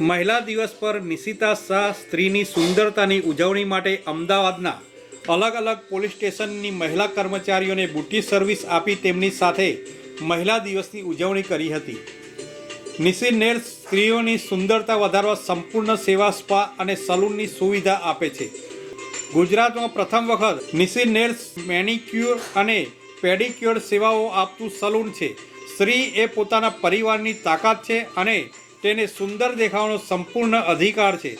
મહિલા દિવસ પર નિશિતા શાહ સ્ત્રીની સુંદરતાની ઉજવણી માટે અમદાવાદના અલગ અલગ પોલીસ સ્ટેશનની મહિલા કર્મચારીઓને બુટી સર્વિસ આપી તેમની સાથે મહિલા દિવસની ઉજવણી કરી હતી. નિશિનેર સ્ત્રીઓની સુંદરતા વધારવા સંપૂર્ણ સેવા, સ્પા અને સલૂનની સુવિધા આપે છે. ગુજરાતમાં પ્રથમ વખત નિશિનેર મેનિક્યોર અને પેડિક્યોર સેવાઓ આપતું સલૂન છે. સ્ત્રી એ પોતાના પરિવારની તાકાત છે અને તેને સુંદર દેખાવાનો સંપૂર્ણ અધિકાર છે.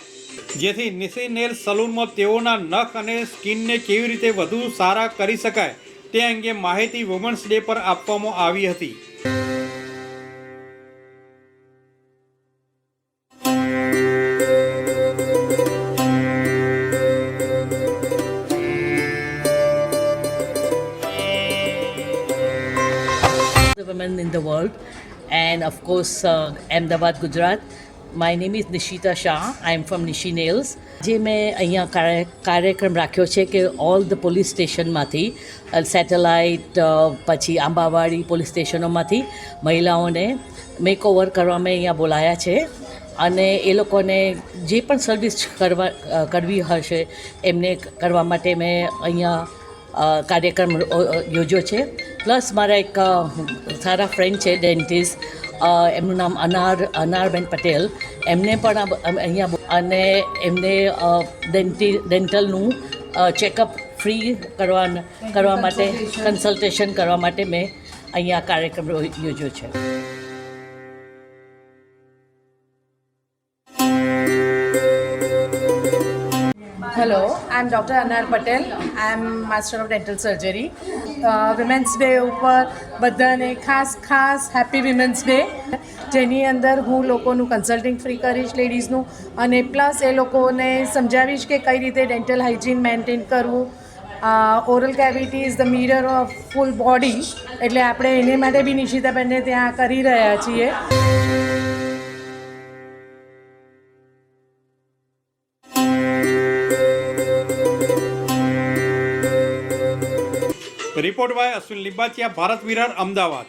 જેથી નિસી નેલ સલૂનમાં તેઓના નખ અને સ્કિનને કેવી રીતે વધુ સારા કરી શકાય તે અંગે માહિતી વુમન્સ ડે પર આપવામાં આવી હતી. Women in the world. And of course uh, Ahmedabad, Gujarat. My name is Nishita Shah. I am from Nishi Nails. જે મેં અહીંયા કાર્ય- કાર્યક્રમ રાખ્યો છે કે ઓલ ધ પોલીસ સ્ટેશનમાંથી સેટેલાઇટ પછી આંબાવાડી પોલીસ સ્ટેશનોમાંથી મહિલાઓને મેકઓવર કરવા મેં અહીંયા બોલાયા છે અને એ લોકોને જે પણ સર્વિસ કરવા કરવી હશે એમને કરવા માટે મેં અહીંયા કાર્યક્રમ યોજ્યો છે પ્લસ મારા એક સારા ફ્રેન્ડ છે ડેન્ટિસ્ટ એમનું નામ અનાર અનારબેન પટેલ. એમને પણ અહીંયા અને એમને ડેન્ટી ડેન્ટલનું ચેકઅપ ફ્રી કરવા કરવા માટે કન્સલ્ટેશન કરવા માટે મેં અહીંયા કાર્યક્રમ યોજ્યો છે. Hello, I'm Dr. Anar Patel. I'm of Dental Surgery. Uh, women's day ઉપર બધાને ખાસ ખાસ હેપી વિમેન્સ ડે જેની અંદર હું લોકોનું કન્સલ્ટિંગ ફ્રી કરીશ લેડીઝનું અને પ્લસ એ લોકોને સમજાવીશ કે કઈ રીતે ડેન્ટલ હાઇજીન મેન્ટેન કરવું oral cavity is the mirror of full body એટલે આપણે એને માટે બી નિશિતાબેનને ત્યાં કરી રહ્યા છીએ રિપોર્ટ બાય અશ્વિન લિંબાચિયા ભારત વિરાર અમદાવાદ.